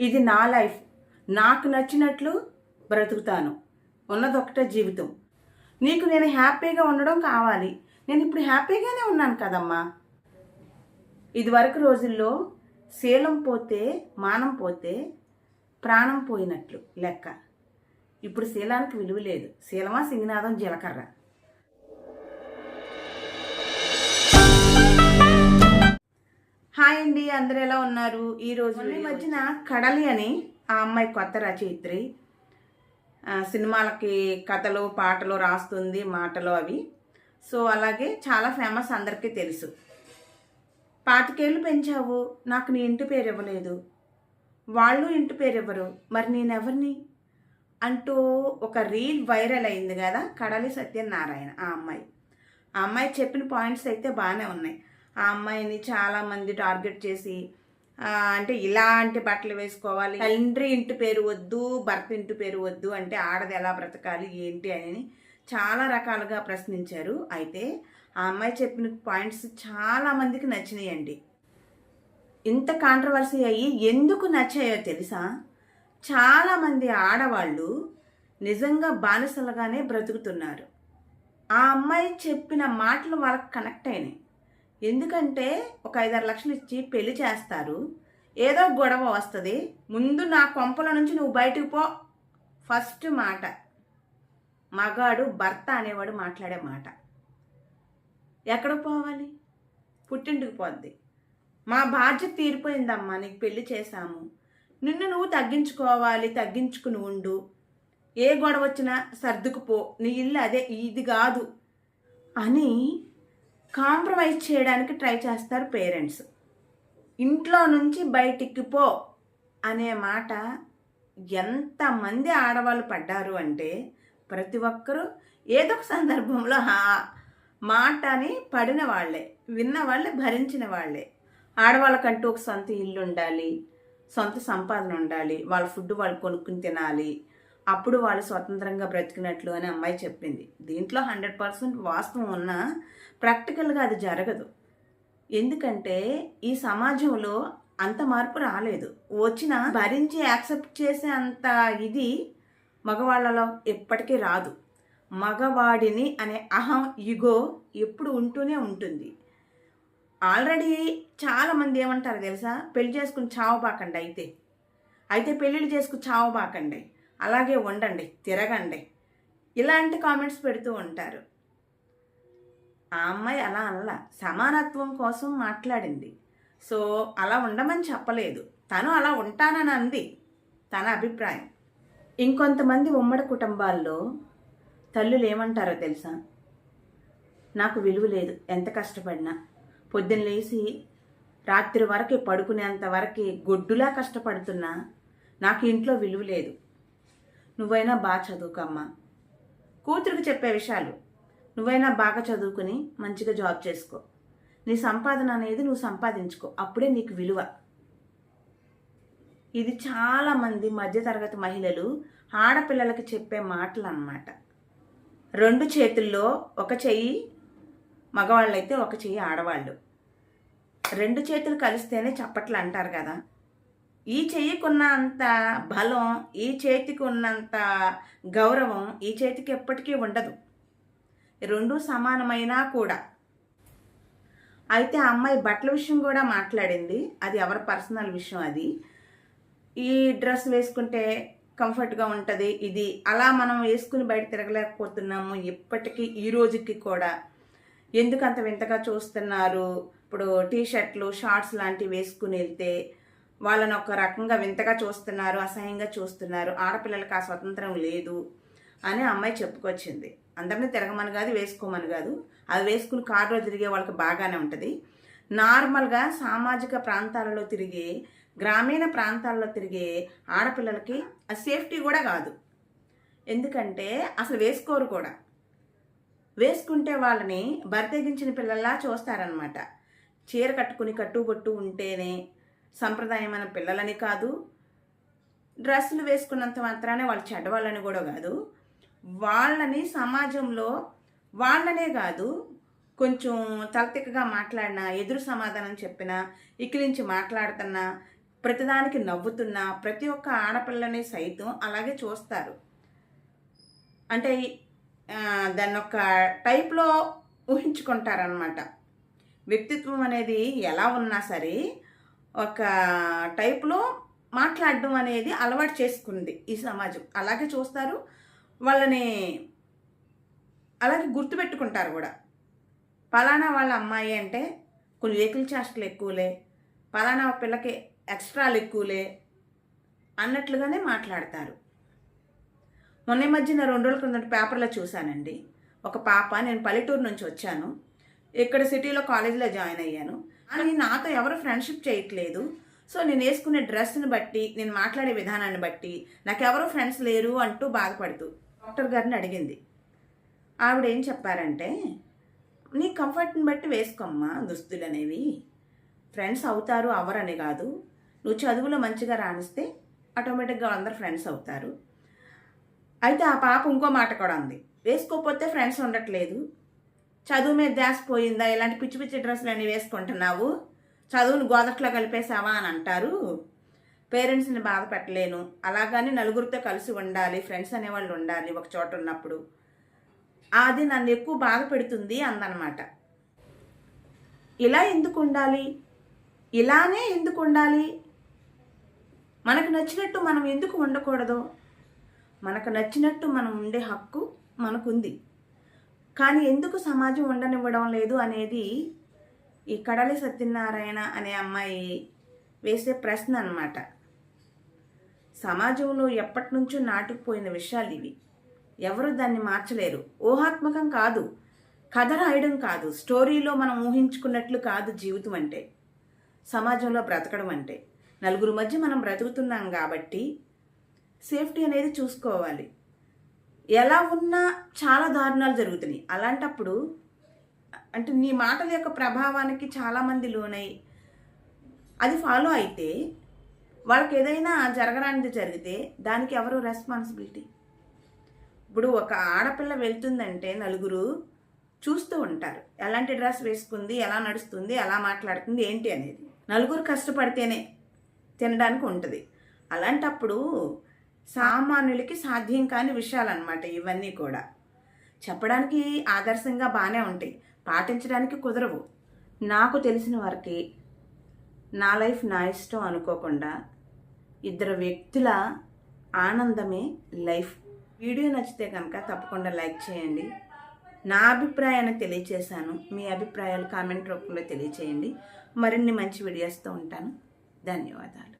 ఇది నా లైఫ్. నాకు నచ్చినట్లు బ్రతుకుతాను. ఉన్నదొక్కటే జీవితం. నీకు నేను హ్యాపీగా ఉండడం కావాలి. నేను ఇప్పుడు హ్యాపీగానే ఉన్నాను కదమ్మా. ఇదివరకు రోజుల్లో శీలం పోతే మానం పోతే ప్రాణం పోయినట్లు లెక్క. ఇప్పుడు శీలానికి విలువ లేదు. శీలమా సింగనాథం జీలకర్ర. హాయ్ అండి అందరు ఎలా ఉన్నారు? ఈ రోజు ఈ మధ్యన కడలి అని ఆ అమ్మాయి కొత్త రచయిత్రి సినిమాలకి కథలు పాటలు రాస్తుంది మాటలు అవి. సో అలాగే చాలా ఫేమస్ అందరికీ తెలుసు. పాతికేళ్ళు పెంచావు నాకు నీ ఇంటి పేరు ఇవ్వలేదు. వాళ్ళు ఇంటి పేరు ఇవ్వరు మరి నేనెవరిని? అంటూ ఒక రీల్ వైరల్ అయింది కదా కడలి సత్యనారాయణ ఆ అమ్మాయి. ఆ అమ్మాయి చెప్పిన పాయింట్స్ అయితే బాగానే ఉన్నాయి. ఆ అమ్మాయిని చాలామంది టార్గెట్ చేసి అంటే ఇలాంటి బట్టలు వేసుకోవాలి. తండ్రి ఇంటి పేరు వద్దు భర్త ఇంటి పేరు వద్దు అంటే ఆడది ఎలా బ్రతకాలి ఏంటి అని చాలా రకాలుగా ప్రశ్నించారు. అయితే ఆ అమ్మాయి చెప్పిన పాయింట్స్ చాలా మందికి నచ్చినాయండి. ఇంత కాంట్రవర్సీ అయ్యి ఎందుకు నచ్చాయో తెలుసా? చాలామంది ఆడవాళ్ళు నిజంగా బానిసలుగానే బ్రతుకుతున్నారు. ఆ అమ్మాయి చెప్పిన మాటలు వాళ్ళకి కనెక్ట్ అయినాయి. ఎందుకంటే ఒక ఐదారు లక్షలు ఇచ్చి పెళ్ళి చేస్తారు. ఏదో గొడవ వస్తుంది. ముందు నా కొంపల నుంచి నువ్వు బయటకు పో. ఫస్ట్ మాట. మగాడు భర్త అనేవాడు మాట్లాడే మాట. ఎక్కడ పోవాలి? పుట్టింటికి పోద్ది. మా బాధ్యత తీరిపోయిందమ్మా నీకు పెళ్ళి చేశాము. నిన్ను నువ్వు తగ్గించుకోవాలి తగ్గించుకుని ఉండు. ఏ గొడవ వచ్చినా సర్దుకుపో నీ ఇల్లు అదే ఇది కాదు. అని కాంప్రమైజ్ చేయడానికి ట్రై చేస్తారు పేరెంట్స్. ఇంట్లో నుంచి బయటికి పో అనే మాట ఎంతమంది ఆడవాళ్ళు పడ్డారు అంటే ప్రతి ఒక్కరూ ఏదో ఒక సందర్భంలో ఆ మాటని పడిన వాళ్ళే విన్న వాళ్ళే భరించిన వాళ్ళే. ఆడవాళ్ళకంటూ ఒక సొంత ఇల్లు ఉండాలి సొంత సంపాదన ఉండాలి వాళ్ళ ఫుడ్ వాళ్ళు కొనుక్కుని తినాలి అప్పుడు వాళ్ళు స్వతంత్రంగా బ్రతికినట్లు అని అమ్మాయి చెప్పింది. దీంట్లో హండ్రెడ్ పర్సెంట్ వాస్తవం ఉన్నా ప్రాక్టికల్గా అది జరగదు. ఎందుకంటే ఈ సమాజంలో అంత మార్పు రాలేదు. వచ్చిన భరించి యాక్సెప్ట్ చేసే అంత ఇది మగవాళ్ళలో ఎప్పటికీ రాదు. మగవాడిని అనే అహం ఇగో ఎప్పుడు ఉంటూనే ఉంటుంది. ఆల్రెడీ చాలామంది ఏమంటారు తెలుసా? పెళ్ళి చేసుకుని చావబాకండి అయితే. అయితే పెళ్ళిళ్ళు చేసుకుని చావబాకండి అలాగే ఉండండి తిరగండి. ఇలాంటి కామెంట్స్ పెడుతూ ఉంటారు. ఆ అమ్మాయి అలా అనలా సమానత్వం కోసం మాట్లాడింది. సో అలా ఉండమని చెప్పలేదు. తను అలా ఉంటానని అంది తన అభిప్రాయం. ఇంకొంతమంది ఉమ్మడి కుటుంబాల్లో తల్లులు ఏమంటారో తెలుసా? నాకు విలువ లేదు ఎంత కష్టపడినా. పొద్దున్న లేచి రాత్రి వరకు పడుకునేంత వరకు గొడ్డులా కష్టపడుతున్నా నాకు ఇంట్లో విలువ లేదు. నువ్వైనా బాగా చదువుకమ్మా. కూతురికి చెప్పే విషయాలు. నువ్వైనా బాగా చదువుకుని మంచిగా జాబ్ చేసుకో. నీ సంపాదన అనేది నువ్వు సంపాదించుకో. అప్పుడే నీకు విలువ. ఇది చాలామంది మధ్యతరగతి మహిళలు ఆడపిల్లలకి చెప్పే మాటలు అన్నమాట రెండు చేతుల్లో ఒక చెయ్యి మగవాళ్ళైతే ఒక చెయ్యి ఆడవాళ్ళు. రెండు చేతులు కలిస్తేనే చప్పట్లు అంటారు కదా. ఈ చెయ్యికున్న అంత బలం ఈ చేతికి ఉన్నంత గౌరవం ఈ చేతికి ఎప్పటికీ ఉండదు. రెండు సమానమైనా కూడా. అయితే ఆ అమ్మాయి బట్టల విషయం కూడా మాట్లాడింది. అది ఎవరి పర్సనల్ విషయం అది. ఈ డ్రెస్ వేసుకుంటే కంఫర్ట్గా ఉంటుంది ఇది. అలా మనం వేసుకుని బయట తిరగలేకపోతున్నాము ఇప్పటికీ ఈ రోజుకి కూడా. ఎందుకు అంత వింతగా చూస్తున్నారు? ఇప్పుడు టీ షర్ట్లు షార్ట్స్ లాంటివి వేసుకుని వెళ్తే వాళ్ళని ఒక రకంగా వింతగా చూస్తున్నారు అసహ్యంగా చూస్తున్నారు. ఆడపిల్లలకి ఆ స్వతంత్రం లేదు అని అమ్మాయి చెప్పుకొచ్చింది. అందరినీ తిరగమని కాదు వేసుకోమని కాదు. అది వేసుకుని కారులో తిరిగే వాళ్ళకి బాగానే ఉంటుంది. నార్మల్గా సామాజిక ప్రాంతాలలో తిరిగే గ్రామీణ ప్రాంతాల్లో తిరిగే ఆడపిల్లలకి ఆ సేఫ్టీ కూడా కాదు. ఎందుకంటే అసలు వేసుకోరు కూడా. వేసుకుంటే వాళ్ళని బరితెగించిన పిల్లల్లా చూస్తారనమాట చీర కట్టుకుని కట్టుబొట్టు ఉంటేనే సంప్రదాయమైన పిల్లలని కాదు. డ్రెస్సులు వేసుకున్నంత మాత్రానే వాళ్ళు చెడ్డవాళ్ళని కూడా కాదు. వాళ్ళని సమాజంలో వాళ్ళనే కాదు. కొంచెం తలతిక్కగా మాట్లాడినా ఎదురు సమాధానం చెప్పినా ఇకిలించి మాట్లాడుతున్నా ప్రతిదానికి నవ్వుతున్నా ప్రతి ఒక్క ఆడపిల్లని సైతం అలాగే చూస్తారు. అంటే దాన్ని ఒక టైప్లో ఊహించుకుంటారనమాట వ్యక్తిత్వం అనేది ఎలా ఉన్నా సరే ఒక టైప్లో మాట్లాడడం అనేది అలవాటు చేసుకుంది ఈ సమాజం. అలాగే చూస్తారు వాళ్ళని అలాగే గుర్తుపెట్టుకుంటారు కూడా. పలానా వాళ్ళ అమ్మాయి అంటే కొన్ని వెహికల్ చేష్టలు ఎక్కువలే పలానా పిల్లకి ఎక్స్ట్రాలు ఎక్కువలే అన్నట్లుగానే మాట్లాడతారు. మొన్న ఈ మధ్యన రెండు రోజుల క్రిందట పేపర్లో చూశానండి. ఒక పాప నేను పల్లెటూరు నుంచి వచ్చాను. ఇక్కడ సిటీలో కాలేజీలో జాయిన్ అయ్యాను. అని నాతో ఎవరు ఫ్రెండ్షిప్ చేయట్లేదు. సో నేను వేసుకునే డ్రెస్ని బట్టి నేను మాట్లాడే విధానాన్ని బట్టి నాకు ఫ్రెండ్స్ లేరు అంటూ బాధపడుతూ డాక్టర్ గారిని అడిగింది. ఆవిడ ఏం చెప్పారంటే నీ కంఫర్ట్ని బట్టి వేసుకోమ్మా దుస్తులు అనేవి ఫ్రెండ్స్ అవుతారు అవరని కాదు. నువ్వు చదువులో మంచిగా రాణిస్తే ఆటోమేటిక్గా అందరు ఫ్రెండ్స్ అవుతారు. అయితే ఆ పాప ఇంకో మాట కూడా ఉంది వేసుకోకపోతే ఫ్రెండ్స్ ఉండట్లేదు. చదువు మీద ధ్యాస పోయిందా ఇలాంటి పిచ్చి పిచ్చి డ్రెస్సులు అన్నీ వేసుకుంటున్నావు? చదువును గోదట్లో కలిపేసావా అని అంటారు. పేరెంట్స్ని బాధ పెట్టలేను. అలాగని నలుగురితో కలిసి ఉండాలి. ఫ్రెండ్స్ అనేవాళ్ళు ఉండాలి ఒక చోట ఉన్నప్పుడు. అది నన్ను ఎక్కువ బాధ పెడుతుంది అందనమాట. ఇలా ఎందుకు ఉండాలి? ఇలానే ఎందుకు ఉండాలి? మనకు నచ్చినట్టు మనం ఎందుకు ఉండకూడదు? మనకు నచ్చినట్టు మనం ఉండే హక్కు మనకుంది. కానీ ఎందుకు సమాజం ఉండనివ్వడం లేదు అనేది ఈ కడలి సత్యనారాయణ అనే అమ్మాయి వేసే ప్రశ్న అనమాట సమాజంలో ఎప్పటి నుంచో నాటుకుపోయిన విషయాలు ఇవి. ఎవరు దాన్ని మార్చలేరు. ఊహాత్మకం కాదు. కథ రాయడం కాదు. స్టోరీలో మనం ఊహించుకున్నట్లు కాదు జీవితం అంటే. సమాజంలో బ్రతకడం అంటే. నలుగురు మధ్య మనం బ్రతుకుతున్నాం కాబట్టి సేఫ్టీ అనేది చూసుకోవాలి. ఎలా ఉన్నా చాలా దారుణాలు జరుగుతున్నాయి. అలాంటప్పుడు అంటే నీ మాటల యొక్క ప్రభావానికి చాలామంది లోనై అది ఫాలో అయితే వాళ్ళకి ఏదైనా జరగరానిది జరిగితే దానికి ఎవరు రెస్పాన్సిబిలిటీ ఇప్పుడు ఒక ఆడపిల్ల వెళ్తుందంటే నలుగురు చూస్తూ ఉంటారు. ఎలాంటి డ్రెస్ వేసుకుంది ఎలా నడుస్తుంది ఎలా మాట్లాడుతుంది ఏంటి అనేది. నలుగురు కష్టపడితేనే తినడానికి ఉంటుంది. అలాంటప్పుడు సామాన్యులకి సాధ్యం కాని విషయాలన్నమాట ఇవన్నీ కూడా. చెప్పడానికి ఆదర్శంగా బాగానే ఉంటాయి. పాటించడానికి కుదరవు. నాకు తెలిసిన వారికి నా లైఫ్ నా ఇష్టం అనుకోకుండా ఇద్దరు వ్యక్తుల ఆనందమే లైఫ్. వీడియో నచ్చితే కనుక తప్పకుండా లైక్ చేయండి. నా అభిప్రాయాన్ని తెలియచేశాను. మీ అభిప్రాయాలు కామెంట్ రూపంలో తెలియచేయండి. మరిన్ని మంచి వీడియోస్తో ఉంటాను. ధన్యవాదాలు.